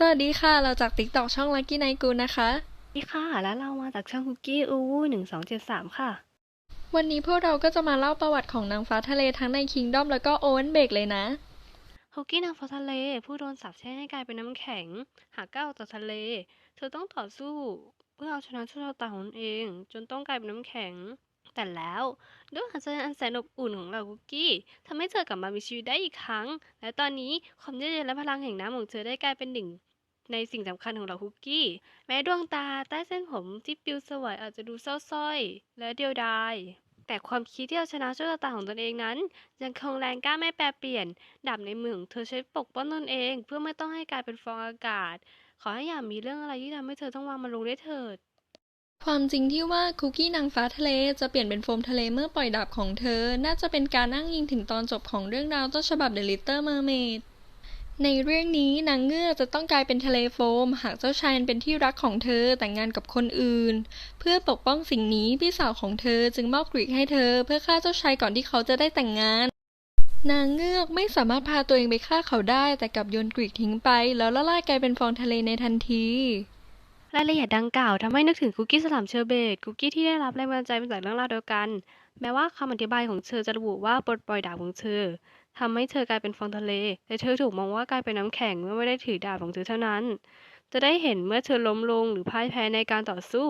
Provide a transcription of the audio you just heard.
สวัสดีค่ะ เราจาก TikTok ช่อง Lucky Night Good นะคะ นี่ค่ะ แล้วเรามาจากช่องคุกกี้อูวูหนึ่งสองเจ็ดสามค่ะ วันนี้พวกเราก็จะมาเล่าประวัติของนางฟ้าทะเลทั้งใน Kingdom แล้วก็ Owen Bake เลยนะคุกกี้นางฟ้าทะเล ผู้โดนสาปแช่งให้กลายเป็นน้ำแข็ง หากก้าวออกจากทะเล เธอต้องต่อสู้ เพื่อเอาชนะโชคชะตาของตนเอง จนต้องกลายเป็นน้ำแข็ง แต่แล้วด้วยหัวใจอันแสนอบอุ่นของเราคุกกี้ทำให้เธอกลับมามีชีวิตได้อีกครั้ง และตอนนี้ความเยือกเย็นและพลังแห่งน้ำของเธอได้กลายเป็นหนึ่ง ในสิ่งสำคัญของเราคุกกี้ แม้ดวงตาใต้เส้นผมที่ปลิวสวยอาจจะดูเศร้าสร้อย และเดียวดาย แต่ความคิดที่เอาชนะโชคชะตาของตนเองนั้น ยังคงแรงกล้าไม่แปรเปลี่ยนดาบในมือของเธอใช้ปกป้องตนเอง เพื่อไม่ต้องให้กลายเป็นฟองอากาศ ขอให้อย่ามีเรื่องอะไรที่ทำให้เธอต้องวางมันลงได้เถิดความจริงที่ว่าคุกกี้นางฟ้าทะเลจะเปลี่ยนเป็นโฟมทะเลเมื่อปล่อยดาบของเธอ น่าจะเป็นการอ้างอิงถึงตอนจบของเรื่องราวต้นฉบับ The Little Mermaid ในเรื่องนี้นางเงือกจะต้องกลายเป็นทะเลโฟม หากเจ้าชายเป็นที่รักของเธอแต่งงานกับคนอื่น เพื่อปกป้องสิ่งนี้พี่สาวของเธอจึงมอบกรีกให้เธอ เพื่อฆ่าเจ้าชายก่อนที่เขาจะได้แต่งงาน นางเงือกไม่สามารถพาตัวเองไปฆ่าเขาได้แต่กลับโยนกรีกทิ้งไป แล้วละลายกลายเป็นฟองทะเลในทันทีรายละเอียดดังกล่าวทำให้นึกถึงคุกกี้สลามเชอร์เบตคุกกี้ที่ได้รับแรงบันดาลใจมาจากเรื่องราวเดียวกัน แม้ว่าคำอธิบายของเธอจะระบุว่าปลดปล่อยดาบของเธอ ทำให้เธอกลายเป็นฟองทะเล แต่เธอถูกมองว่ากลายเป็นน้ำแข็งเมื่อไม่ได้ถือดาบของเธอเท่านั้น จะได้เห็นเมื่อเธอล้มลงหรือพ่ายแพ้ในการต่อสู้